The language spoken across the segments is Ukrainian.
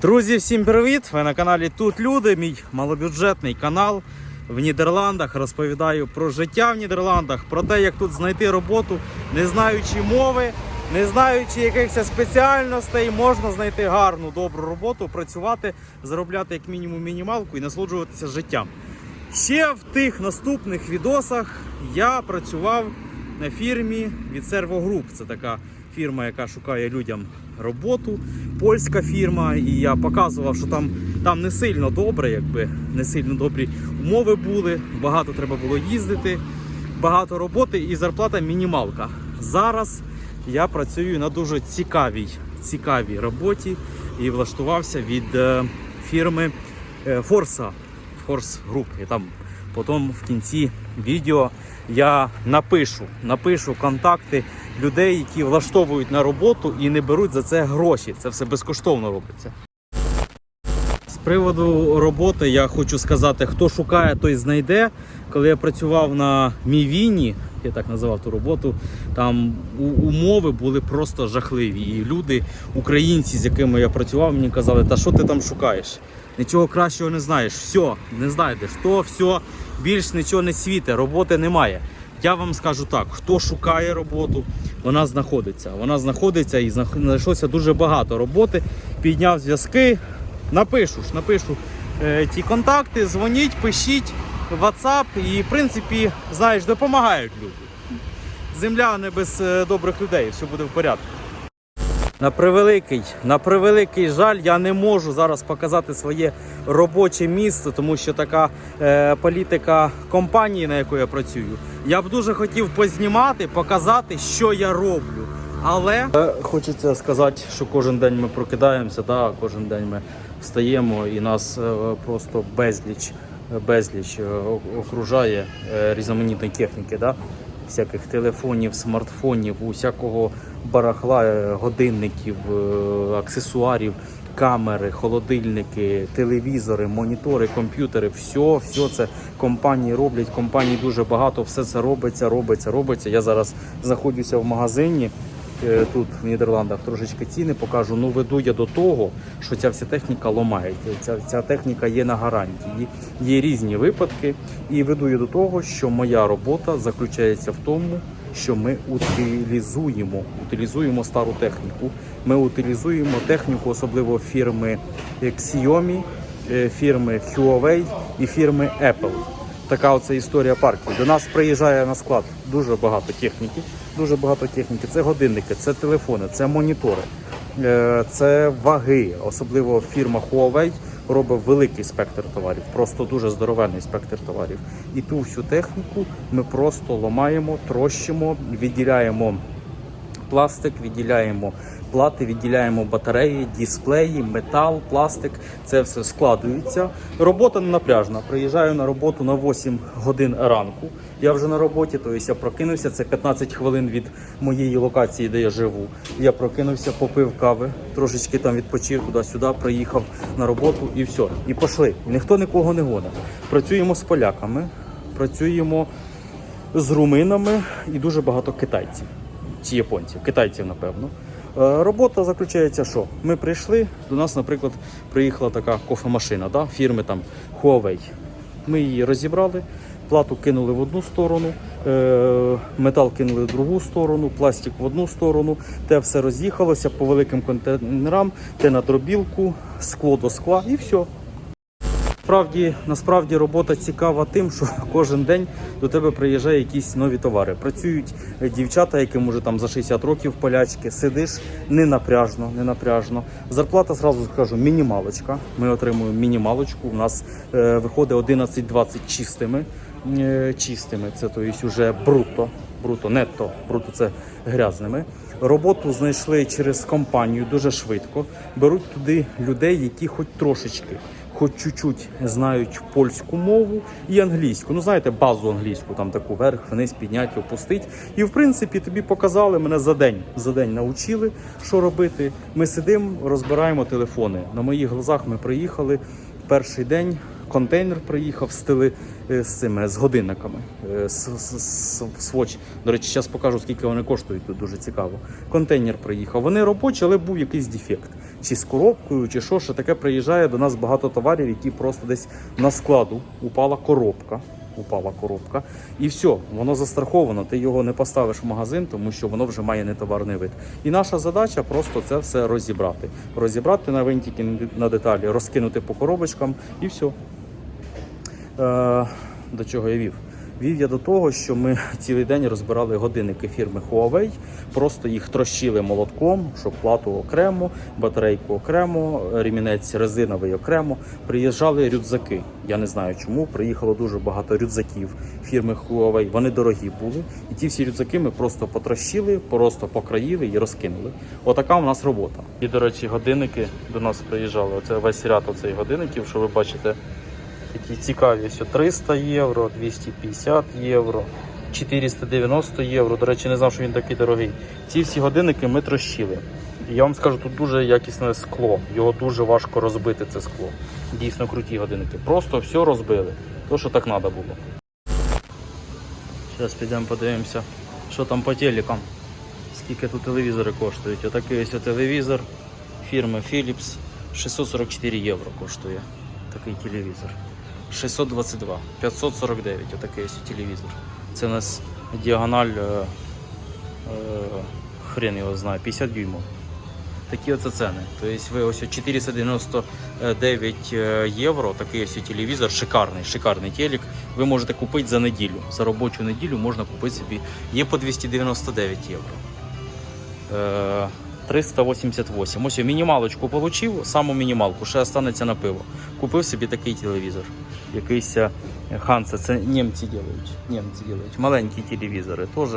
Друзі, всім привіт! Ви на каналі Тут Люди, мій малобюджетний канал в Нідерландах. Розповідаю про життя в Нідерландах, про те, як тут знайти роботу, не знаючи мови, не знаючи якихось спеціальностей, можна знайти гарну, добру роботу, працювати, заробляти як мінімум мінімалку і насолоджуватися життям. Ще в тих наступних відосах я працював на фірмі від Servo Group. Це така фірма, яка шукає людям роботу, польська фірма. І я показував, що там, там не сильно добре, якби не сильно добрі умови були. Багато треба було їздити, багато роботи і зарплата мінімалка. Зараз я працюю на дуже цікавій, цікавій роботі і влаштувався від е, фірми е, Forza. Force Group. І там потім в кінці відео я напишу, напишу контакти людей, які влаштовують на роботу і не беруть за це гроші. Це все безкоштовно робиться. З приводу роботи я хочу сказати, хто шукає, той знайде. Коли я працював на Мівіні, я так називав ту роботу, там умови були просто жахливі. І люди, українці, з якими я працював, мені казали, та що ти там шукаєш? Нічого кращого не знаєш, все, не знайдеш, то все, більш нічого не світе, роботи немає. Я вам скажу так: хто шукає роботу, вона знаходиться. Вона знаходиться і знайшлося дуже багато роботи. Підняв зв'язки, напишу ж, напишу е, ті контакти, дзвоніть, пишіть WhatsApp і, в принципі, знаєш, допомагають люди. Земля не без е, добрих людей, все буде в порядку. На превеликий, на превеликий жаль, я не можу зараз показати своє робоче місце, тому що така е, політика компанії, на яку я працюю. Я б дуже хотів познімати, показати, що я роблю. Але е, хочеться сказати, що кожен день ми прокидаємося, да, кожен день ми встаємо і нас е, просто безліч, безліч е, окружає різноманітної техніки. Да? Всяких телефонів, смартфонів, усякого барахла, е, годинників, е, аксесуарів, камери, холодильники, телевізори, монітори, комп'ютери. Все, все це компанії роблять. Компаній дуже багато, все це робиться, робиться, робиться. Я зараз знаходжуся в магазині. Е, Тут в Нідерландах трошечки ціни покажу. Ну веду я до того, що ця вся техніка ламається. Ця, ця техніка є на гарантії. Є різні випадки, і веду я до того, що моя робота заключається в тому, що ми утилізуємо, утилізуємо стару техніку. Ми утилізуємо техніку, особливо фірми Xiaomi, е, фірми Huawei і фірми Apple. Така оце історія парків. До нас приїжджає на склад дуже багато техніки. Дуже багато техніки. Це годинники, це телефони, це монітори, е, це ваги. Особливо фірма Huawei робить великий спектр товарів, просто дуже здоровенний спектр товарів. І ту всю техніку ми просто ламаємо, трощимо, відділяємо пластик, відділяємо плати, відділяємо батареї, дисплеї, метал, пластик. Це все складується. Робота не напряжна. Приїжджаю на роботу на 8 годин ранку. Я вже на роботі, тобто я прокинувся. Це 15 хвилин від моєї локації, де я живу. Я прокинувся, попив кави, трошечки там відпочив туди-сюди, приїхав на роботу і все. І пішли. Ніхто нікого не гонить. Працюємо з поляками, працюємо з руминами і дуже багато китайців чи японців, китайців, напевно. Е, Робота заключається, що ми прийшли. До нас, наприклад, приїхала така кофемашина да, фірми там Huawei. Ми її розібрали, плату кинули в одну сторону, е, метал кинули в другу сторону, пластик в одну сторону. Те все роз'їхалося по великим контейнерам, те на дробілку, скло до скла і все. Насправді, насправді робота цікава тим, що кожен день до тебе приїжджає якісь нові товари. Працюють е, дівчата, яким уже там за 60 років полячки. Сидиш не напряжно, не напряжно. Зарплата зразу скажу мінімалочка. Ми отримуємо мінімалочку. У нас е, виходить 11-20 чистими. Е, чистими. Це то є вже бруто. Бруто, нетто, бруто це грязними. Роботу знайшли через компанію дуже швидко. Беруть туди людей, які хоч трошечки хоч чуть-чуть знають польську мову і англійську. Ну, знаєте, базу англійську, там таку вверх, вниз, підняти, опустити. І в принципі тобі показали мене за день. За день навчили, що робити. Ми сидимо, розбираємо телефони. На моїх глазах ми приїхали перший день. Контейнер приїхав з тили е, з цими з годинниками. е, з- Swatch. До речі, зараз покажу, скільки вони коштують. Тут дуже цікаво. Контейнер приїхав. Вони робочі, але був якийсь дефект. Чи з коробкою, чи що, що таке приїжджає до нас багато товарів, які просто десь на складу упала коробка. Упала коробка, і все, воно застраховано. Ти його не поставиш в магазин, тому що воно вже має нетоварний вид. І наша задача просто це все розібрати. Розібрати на винтики, на деталі, розкинути по коробочкам і все. Е, до чого я вів? Вів я до того, що ми цілий день розбирали годинники фірми Huawei, просто їх трощили молотком, щоб плату окремо, батарейку окремо, ремінець резиновий окремо. Приїжджали рюкзаки. Я не знаю чому. Приїхало дуже багато рюкзаків фірми Huawei. Вони дорогі були. І ті всі рюкзаки ми просто потрощили, просто покраїли і розкинули. Отака у нас робота. І, до речі, годинники до нас приїжджали. Оце весь ряд оцих годинників, що ви бачите. Такі цікаві, ось 300 євро, 250 євро, 490 євро. До речі, не знав, що він такий дорогий. Ці всі годинники ми трощили. Я вам скажу, тут дуже якісне скло. Його дуже важко розбити, це скло. Дійсно круті годинники. Просто все розбили. То, що так треба було. Зараз підемо подивимося, що там по телекам. Скільки тут телевізори коштують. Отакий ось телевізор фірми Philips 644 євро коштує. Такий телевізор. 622, 549, отакий ось телевізор. Це у нас діагональ, е, е, хрен його знає, 50 дюймов. Такі оце ціни. Тобто ви ось 499 е, євро, такий ось телевізор, шикарний, шикарний телек. Ви можете купити за неділю. За робочу неділю можна купити собі. Є по 299 євро. Е, 388. Ось я мінімалочку отримав, саму мінімалку, ще останеться на пиво. Купив собі такий телевізор. Якийсь е, Ханса, це німці роблять. Німці роблять. Маленькі телевізори. Теж,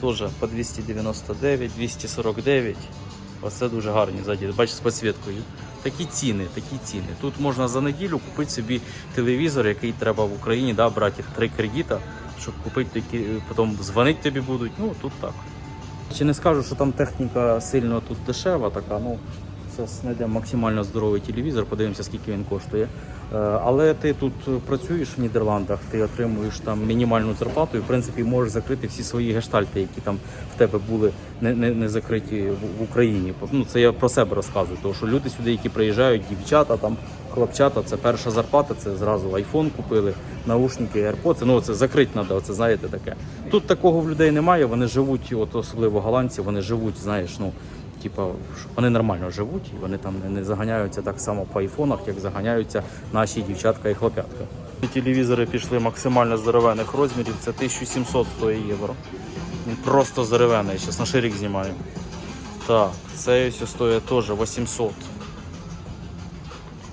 теж по 299, 249. Оце дуже гарні ззаді. Бачиш з підсвіткою. Такі ціни, такі ціни. Тут можна за неділю купити собі телевізор, який треба в Україні, да, брати три кредита, щоб купити такі, потім дзвонити тобі будуть. Ну тут так. Чи не скажу, що там техніка сильно тут дешева, така, ну зараз знайдемо максимально здоровий телевізор, подивимося, скільки він коштує. Е, Але ти тут працюєш в Нідерландах, ти отримуєш там мінімальну зарплату і в принципі можеш закрити всі свої гештальти, які там в тебе були не, не, не закриті в, Україні. Ну це я про себе розказую, тому що люди сюди, які приїжджають, дівчата там. Хлопчата, це перша зарплата, це зразу айфон купили, наушники, AirPods, ну це закрити треба, оце знаєте таке. Тут такого в людей немає, вони живуть, от особливо голландці, вони живуть, знаєш, ну, типа, вони нормально живуть, і вони там не, заганяються так само по айфонах, як заганяються наші дівчатка і хлоп'ятка. Телевізори пішли максимально здоровених розмірів, це 1700 стоїть євро. Він просто здоровений, зараз на ширик знімаю. Так, цей ось стоїть теж 800.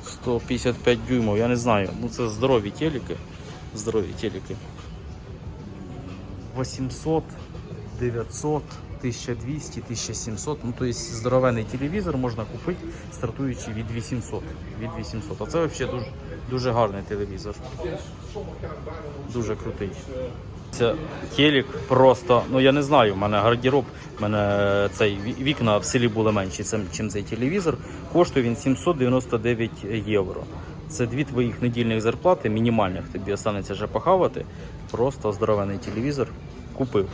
155 дюймов, я не знаю. Ну це здорові телеки. Здорові телеки. 800, 900, 1200, 1700. Ну, то есть здоровенний телевізор можна купити, стартуючи від 800. Від 800. А це взагалі дуже, дуже гарний телевізор. Дуже крутий. Це телек просто, ну я не знаю, в мене гардероб, в мене цей вікна в селі були менші, ніж цей телевізор. Коштує він 799 євро. Це дві твоїх недільних зарплати, мінімальних тобі останеться вже похавати. Просто здоровений телевізор купив.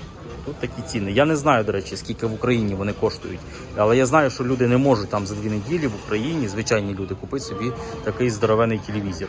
Тут такі ціни. Я не знаю, до речі, скільки в Україні вони коштують. Але я знаю, що люди не можуть там за дві неділі в Україні, звичайні люди, купити собі такий здоровений телевізор.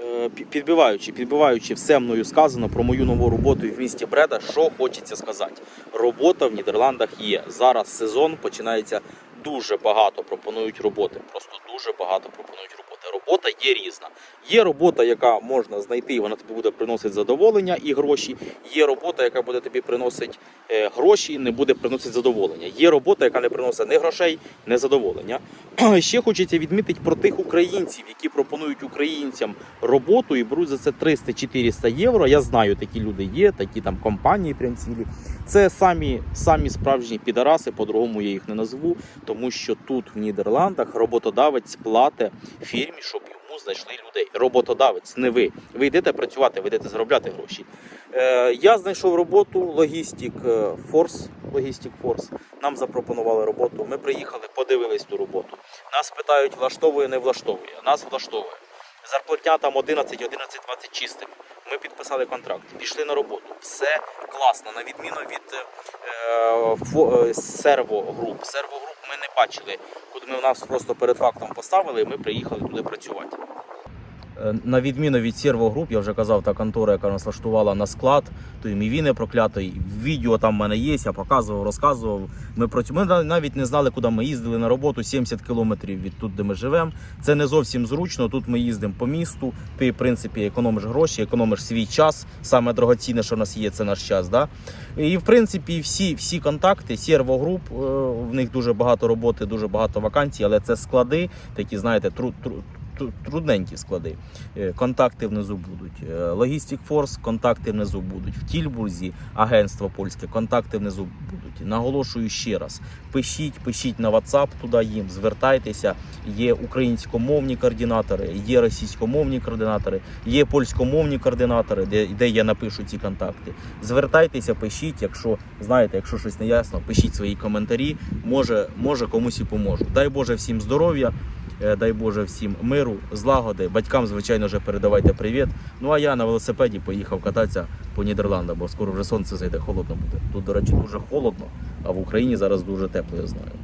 Е, підбиваючи, підбиваючи все мною сказано про мою нову роботу в місті Бреда, що хочеться сказати. Робота в Нідерландах є. Зараз сезон починається дуже багато. Пропонують роботи. Просто дуже багато пропонують роботи. Робота є різна. Є робота, яка можна знайти, і вона тобі буде приносити задоволення і гроші. Є робота, яка буде тобі приносити е, гроші, не буде приносити задоволення. Є робота, яка не приносить ні грошей, ні задоволення. Ще хочеться відмітити про тих українців, які пропонують українцям роботу і беруть за це 300-400 євро. Я знаю, такі люди є, такі там компанії прям цілі. Це самі, самі справжні підараси, по-другому я їх не назву, тому що тут в Нідерландах роботодавець платить фірмі, щоб йому знайшли людей. Роботодавець, не ви. Ви йдете працювати, ви йдете заробляти гроші. Е, я знайшов роботу Логістик Форс. Логістик Форс. Нам запропонували роботу. Ми приїхали, подивились ту роботу. Нас питають, влаштовує, не влаштовує. Нас влаштовує. Зарплатня там 11, 11, 20 чистим. Ми підписали контракт, пішли на роботу. Все класно, на відміну від е, фо- е, сервогруп. Сервогруп ми не бачили, куди ми нас просто перед фактом поставили, і ми приїхали туди працювати. На відміну від сервогруп, я вже казав, та контора, яка нас влаштувала на склад, той мівіни проклятий. Відео там в мене є, я показував, розказував. Ми працю... Ми навіть не знали, куди ми їздили на роботу 70 кілометрів від тут, де ми живемо. Це не зовсім зручно. Тут ми їздимо по місту. Ти, в принципі, економиш гроші, економиш свій час. Саме дорогоцінне, що в нас є, це наш час. Да? І в принципі, всі, всі контакти, сервогруп, в них дуже багато роботи, дуже багато вакансій, але це склади, такі, знаєте, тру, тру- трудненькі склади. Е, Контакти внизу будуть. Е, Logistic Force, контакти внизу будуть. В Тільбурзі агентство польське, контакти внизу будуть. Наголошую ще раз: пишіть, пишіть на WhatsApp туди їм, звертайтеся. Є українськомовні координатори, є російськомовні координатори, є польськомовні координатори, де, де я напишу ці контакти. Звертайтеся, пишіть, якщо знаєте, якщо щось не ясно, пишіть свої коментарі. Може, може комусь і поможу. Дай Боже всім здоров'я. Е, Дай Боже всім миру, злагоди. Батькам, звичайно, вже передавайте привіт. Ну а я на велосипеді поїхав кататися по Нідерландам, бо скоро вже сонце зайде, холодно буде. Тут, до речі, дуже холодно, а в Україні зараз дуже тепло, я знаю.